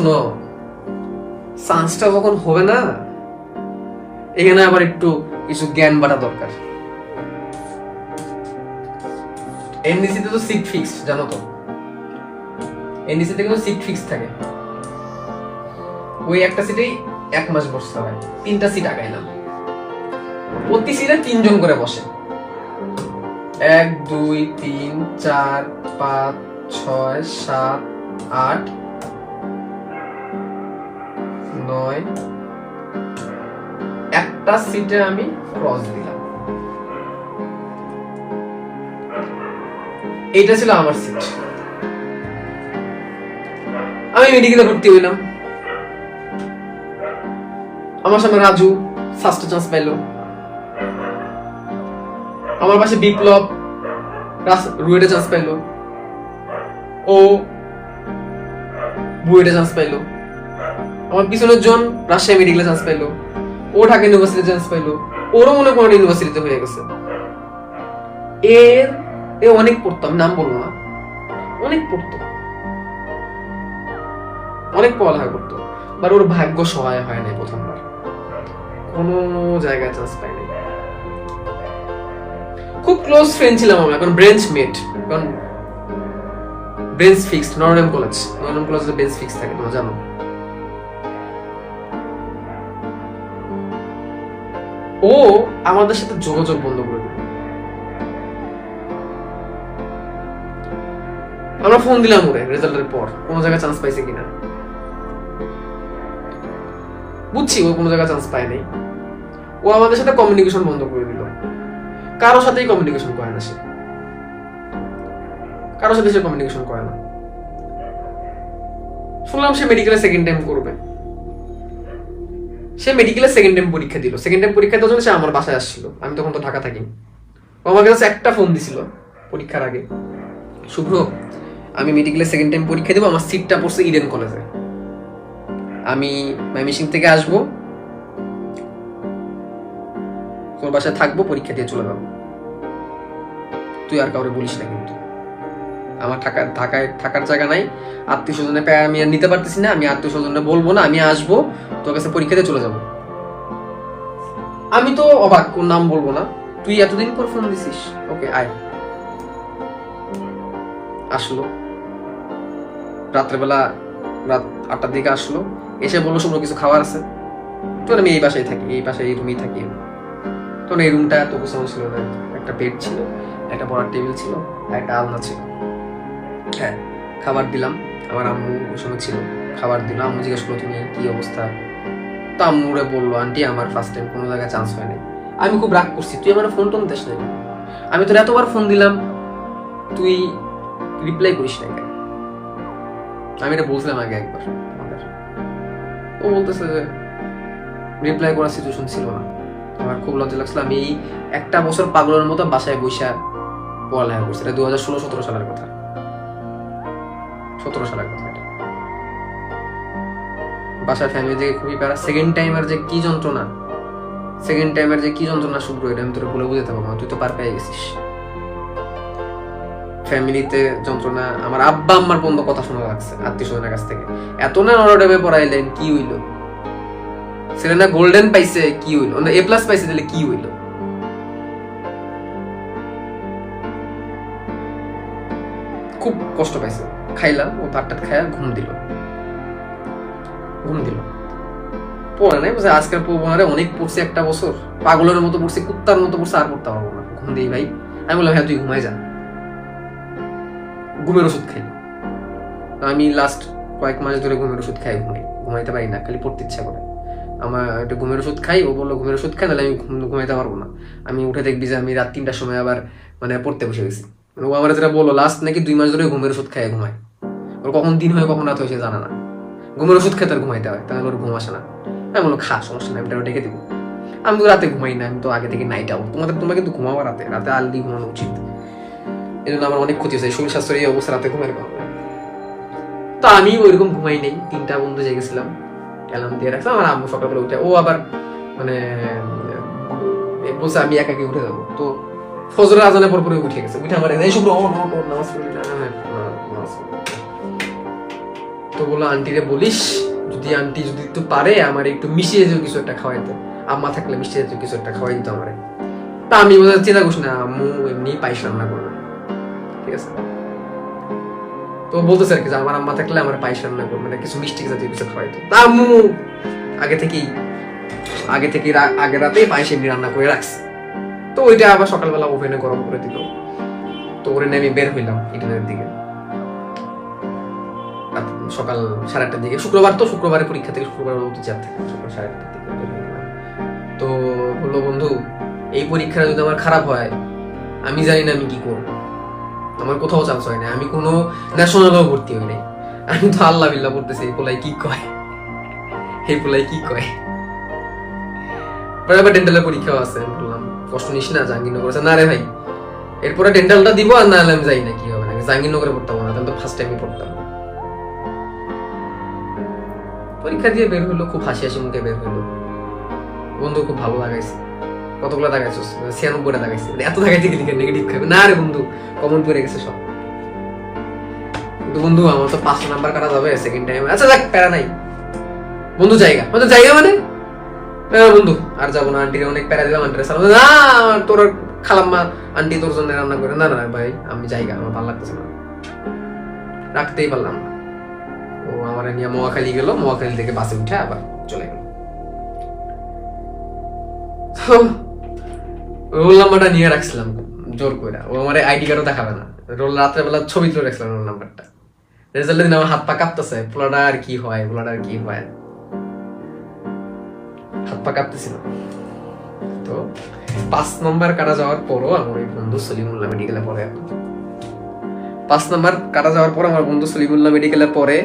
শোনো, চান্সটা যখন হবে না। এখানে আবার একটু কিছু জ্ঞান বাড়া দরকার। এনডিসিতে তো সিট ফিক্স জানো তো। এনডিসিতে কিন্তু সিট ফিক্স থাকে। ওই একটা সিটেই এক মাস বসতে হয়। তিনটা সিট আগাইলাম প্রতি সিটে তিনজন করে বসে। এক, দুই, তিন, চার, পাঁচ, ছয়, সাত, আট নয়। একটা সিটে আমি ক্রস দিলাম। এইটা ছিল আমার সিট আমি মেডিকেলে ভর্তি হইলাম। আমার সামনে রাজু ফার্স্ট চান্স পাইলো। আমার পাশে বিপ্লব রুয়েটে চান্স পাইলো। ও বুয়েটে চান্স পাইলো। আমার পিছনের জন রাজশাহী মেডিকেলে চান্স পাইলো। ও ঢাকা ইউনিভার্সিটি চান্স পাইলো। ওরও মনে করেন ইউনিভার্সিটিতে হয়ে গেছে। এর, এ অনেক পড়তো, আমি নাম বলব না। অনেক পড়তো। অনেক পড়ালেখা করতো। বাট ওর ভাগ্য সহায় হয় নাই প্রথমবার। কোনো জায়গায় চান্স পাই নাই। খুব ক্লোজ ফ্রেন্ড ছিলাম আমরা এখন ব্রেঞ্চ মেট কারণ bench fixed Notre Dame college Notre Dame কলেজে বেঞ্চ ফিক্স থাকে, তোমরা জানো। ও আমাদের সাথে যোগাযোগ বন্ধ করে দিল। আমরা ফোন দিলাম ওরে রেজাল্টের পর। কোন জায়গায় চান্স পাইছে কিনা? বুঝছি, ও কোনো জায়গায় চান্স পায় নাই। ও আমাদের সাথে কমিউনিকেশন বন্ধ করে দিল। কারোর সাথেই কমিউনিকেশন করে না সে। কারোর সাথে সে কমিউনিকেশন করে না। শুনলাম সে মেডিকেলে সেকেন্ড টাইম করবে। সে মেডিকেলে সেকেন্ড টাইম পরীক্ষা দিল। সেকেন্ড টাইম পরীক্ষা দেওয়ার জন্য সে আমার বাসায় আসছিল আমি তখন তো ঢাকা থাকি। ও আমার কাছে একটা ফোন দিছিল পরীক্ষার আগে। শুভ্র, আমি মেডিকেলে সেকেন্ড টাইম পরীক্ষা দেবো, আমার সিটটা পড়ছে ইডেন কলেজে আমি ম্যামিসিং থেকে আসব। তোর বাসায় থাকব, পরীক্ষা দিয়ে চলে যাব। তুই আর কাউরে বলিস না কিন্তু। আমার থাকার ঢাকায় থাকার জায়গা নাই। আত্মীয় স্বজনে আমি আর নিতে পারতেছি না, আমি আত্মীয় স্বজনে বলব না, আমি আসব, তোর কাছে পরীক্ষা দিয়ে চলে যাব। আমি তো অবাক কোন নাম বলব না। তুই এতদিন পর ফোন দিছিস? ওকে আয়। আসলো। রাত্রেবেলা রাত আটটার দিকে আসলো। এসে বলল শুভ্র কিছু খাওয়ার আছে? তো আমি এই বাসায় থাকি, এই বাসায়, এই রুমেই থাকি তখন এই রুমটা এত গোছানো ছিল না। একটা বেড ছিল, একটা পড়ার টেবিল ছিল একটা আলনা ছিল। হ্যাঁ খাবার দিলাম। আমার আম্মু ওই সময় ছিল, খাবার দিলাম আম্মু জিজ্ঞেস করল, তুমি কি অবস্থা? তো আম্মুরে বলল, আন্টি, আমার ফার্স্ট টাইম কোনো জায়গায় চান্স হয় নাই আমি খুব রাগ করছি, তুই আমার ফোন টোন দিস নাই আমি তোর এতবার ফোন দিলাম, তুই রিপ্লাই করিস কেন? আমি এটা বলছিলাম আগে একবার ও বলতেছে যে রিপ্লাই করার সিচুয়েশন ছিল না। আমার খুব লজ্জা লাগছিল। আমি এই একটা বছর পাগলের মতো বাসায় বৈশা পড়ালেখা করছি। এটা দু হাজার ষোলো সতেরো সালের কথা। সতেরো সালের কথা এটা। ফ্যামিলি খুবই প্যারা। সেকেন্ড টাইমের যে কি যন্ত্রণা সেকেন্ড টাইমের যে কি যন্ত্রণা এটা আমি তোর বলে বুঝতে পারব না, তুই তো পার পেয়ে গেছিস। ফ্যামিলিতে যন্ত্রণা, আমার আব্বা আম্মার পর্যন্ত কথা শোনা লাগছে, আত্মীয় স্বজনের কাছ থেকে। এত না নরডেবে পড়াইলেন, কি হইল? সেলেনা গোল্ডেন পাইছে, কি হইল? না এ প্লাস পাইছে, তাহলে কি হইল? খুব কষ্ট পাইছে। খাইলাম ও ভাতটা খায়া ঘুম দিল। ঘুম দিল। পড়ে নাই, বুঝে আজকের পড়ব অনেক পড়ছে একটা বছর। পাগলের মতো পড়ছে, কুত্তার মতো পড়ছে, আর পড়তে পারব না। ঘুম দিই ভাই। আমি বললাম হ্যাঁ তুই ঘুমাই যা। ঘুমের ওষুধ খাই। আমি লাস্ট কয়েক মাস ধরে ঘুমের ওষুধ খাই, ঘুমাই। ঘুমাইতে পারি না, খালি পড়তে ইচ্ছা করে। আমার একটা ঘুমের ওষুধ খাই, ও বলল, ঘুমের ওষুধ খাই তাহলে আমি ঘুমাইতে পারব না। আমি উঠে দেখবি যে আমি রাত তিনটার সময় আবার মানে পড়তে বসে গেছি। ও আমার যেটা বলল লাস্ট নাকি দুই মাস ধরে ঘুমের ওষুধ খাই ঘুমায়। ওর কখন দিন হয়, কখন রাত হয় সে জানে না। ঘুমের ওষুধ খেতে আর ঘুমাইতে হয়, তাহলে ওর ঘুম আসে না। আমি বলল খা, সমস্যা নেই, আমি ডেকে দিব। আমি তো রাতে ঘুমাই না, আমি তো আগে থেকে নাইট আউট তোমাদের তোমরা কিন্তু ঘুমাবো রাতে রাতে আলদি ঘুমানো উচিত। এই জন্য আমার অনেক ক্ষতি হয়েছে শরীর স্বাস্থ্যের এই অবস্থা রাতে ঘুমের কারণে তো আমি ওইরকম ঘুমাই নেই, তিনটা বন্ধু জেগেছিলাম অ্যালার্ম দিয়ে রাখলাম আর আম্মু সকালবেলা উঠে, ও আবার মানে বলছে, আমি একা একা উঠে যাব। তো ফজরের আজানে পর উঠে গেছে। উঠে আমার এই হ্যাঁ। তো বলল, আন্টিরে বলিস, যদি আন্টি যদি একটু পারে, আমার একটু মিশিয়ে জাতীয় কিছু একটা খাওয়াইতে। আম্মা থাকলে জাতীয় কিছু একটা তা আমি চিন্তা করছি না, আম্মু এমনি পায়েস রান্না করবে ঠিক আছে? তো বলতেছে আর কি আমার আম্মা থাকলে আমার পায়েস রান্না করবে মানে কিছু মিষ্টি জাতীয় কিছু খাওয়াইতো। তা আম্মু আগে থেকেই, আগে থেকে আগে রাতেই পায়েস এমনি রান্না করে রাখছে। তো ওইটা আবার সকালবেলা ওভেনে গরম করে দিল। তো ওরে আমি বের হইলাম ইডেনের দিকে। সকাল সাড়ে আটটার দিকে। শুক্রবার তো শুক্রবারে পরীক্ষা থেকে শুক্রবার অবধি চার থাকে সকাল সাড়ে আটটার দিকে তো বলল, বন্ধু, এই পরীক্ষাটা যদি আমার খারাপ হয়, আমি জানি না আমি কি করব। আমার কোথাও চান্স হয় না। আমি কোনো ন্যাশনালও ভর্তি হই নাই। আমি তো আল্লাহ বিল্লাহ পড়তেছি এই পোলাই কি কয়? এই পোলাই কি কয়? পরে আবার ডেন্টালের পরীক্ষাও আছে। কষ্ট নিস না, জাহাঙ্গীরনগর না রে ভাই, এরপরে ডেন্টালটা দিব আর না হলে আমি যাই না, কি হবে? না জাহাঙ্গীরনগরে পড়তাম না, তাহলে তো ফার্স্ট টাইমই পড়তাম পরীক্ষা দিয়ে বের হলো, খুব হাসি হাসি মুখে বের হলো। বন্ধু, খুব ভালো লাগাইছে। কতগুলো লাগাইছিস? ছিয়ানব্বইটা লাগাইছে। মানে এত লাগাইতে গেলি নেগেটিভ খাবে? না রে বন্ধু কমন পড়ে গেছে সব। কিন্তু বন্ধু, আমার তো পাঁচশো নাম্বার কাটা যাবে সেকেন্ড টাইম আচ্ছা যাক, প্যারা নাই। বন্ধু, জায়গা। মানে জায়গা মানে? বন্ধু, আর যাব না আন্টির অনেক প্যারা দিলাম তোর খালাম্মা, আন্টি তোর জন্য রান্না করে না না ভাই, আমি আমার ভালো লাগতেছে না। রাখতেই পারলাম না। ও আমার নিয়ে গেল থেকে বাসে উঠে আবার চলে গেল। রোল নাম্বারটা নিয়ে রাখছিলাম, জোর করে ও আমার আইডি কার্ডও দেখাবে না। রোল রাত্রেবেলা ছবি তুলে রাখছিলাম রোল নাম্বারটা। রেজাল্টের দিন আমার হাত পা কাঁপতেছে, পোলাটা আর কি হয়, পোলাটা আর কি হয়। হাত পা কাঁপতেছিল। তো পাঁচ নম্বর কাটা যাওয়ার পরও আমার ওই বন্ধু সলিমুল্লাহ মেডিকেলে পড়ে। এখন পাঁচ নাম্বার কাটা যাওয়ার পর আমার বন্ধু সলিমুল্লাহ মেডিকেলে পড়ে।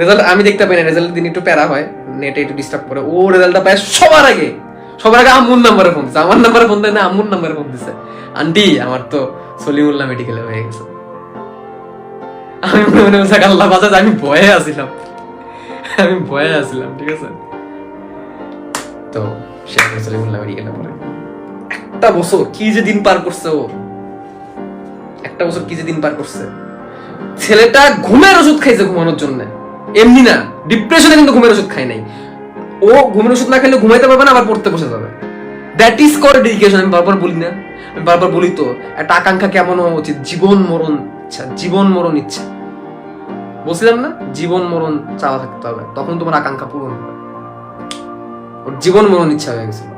রেজাল্ট আমি দেখতে পাই না রেজাল্টের দিন একটু প্যারা হয়, নেটে একটু ডিস্টার্ব করে। ও রেজাল্টটা পায় সবার আগে। সবার আগে আম্মুর নাম্বারে ফোন দিচ্ছে আমার নাম্বারে ফোন দেয় না আম্মুর নাম্বারে ফোন দিচ্ছে আন্টি, আমার তো সলিমুল্লাহ মেডিকেলে হয়ে গেছে। আমি মনে মনে আল্লাহ বাজাজ আমি ভয়ে আসিলাম আমি ভয়ে আসিলাম ঠিক আছে? তো মেডিকেলে পড়ে। একটা বছর কি যে দিন পার করছে ও? একটা বছর কি যে দিন পার করছে? ছেলেটা ঘুমের ওষুধ খাইছে ঘুমানোর জন্য। এমনি না ডিপ্রেশনে কিন্তু ঘুমের ওষুধ নাই। ও ঘুমের ওষুধ না ঘুমাইতে পারবে না, আবার পড়তে বসে যাবে। দ্যাট ইজ ডেডিকেশন আমি বারবার বলি না, আমি বারবার বলি তো, একটা আকাঙ্ক্ষা কেমন হওয়া উচিত? জীবন মরণ ইচ্ছা, জীবন মরণ ইচ্ছা। বলছিলাম না, জীবন মরণ চাওয়া থাকতে হবে, তখন তোমার আকাঙ্ক্ষা পূরণ হবে। ওর জীবন মরণ ইচ্ছা হয়ে গেছিল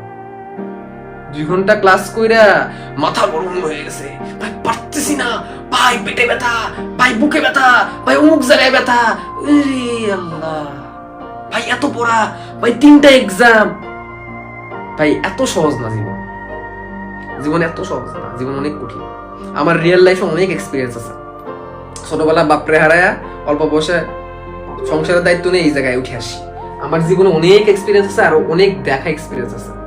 দুই ঘণ্টা ক্লাস কইরা মাথা গরম হয়ে গেছে। ভাই, পারতেছি না। ভাই, পেটে ব্যথা। ভাই, বুকে ব্যথা। ভাই, অমুক জায়গায় ব্যথা। আল্লাহ। ভাই, এত পড়া। ভাই, তিনটা এক্সাম ভাই, এত সহজ না জীবন। জীবন এত সহজ না। জীবন অনেক কঠিন। আমার রিয়েল লাইফে অনেক এক্সপিরিয়েন্স আছে। ছোটবেলা বাপরে হারায়া অল্প বয়সে সংসারের দায়িত্ব নিয়ে এই জায়গায় উঠে আসি। আমার জীবনে অনেক এক্সপিরিয়েন্স আছে আর অনেক দেখা এক্সপিরিয়েন্স আছে।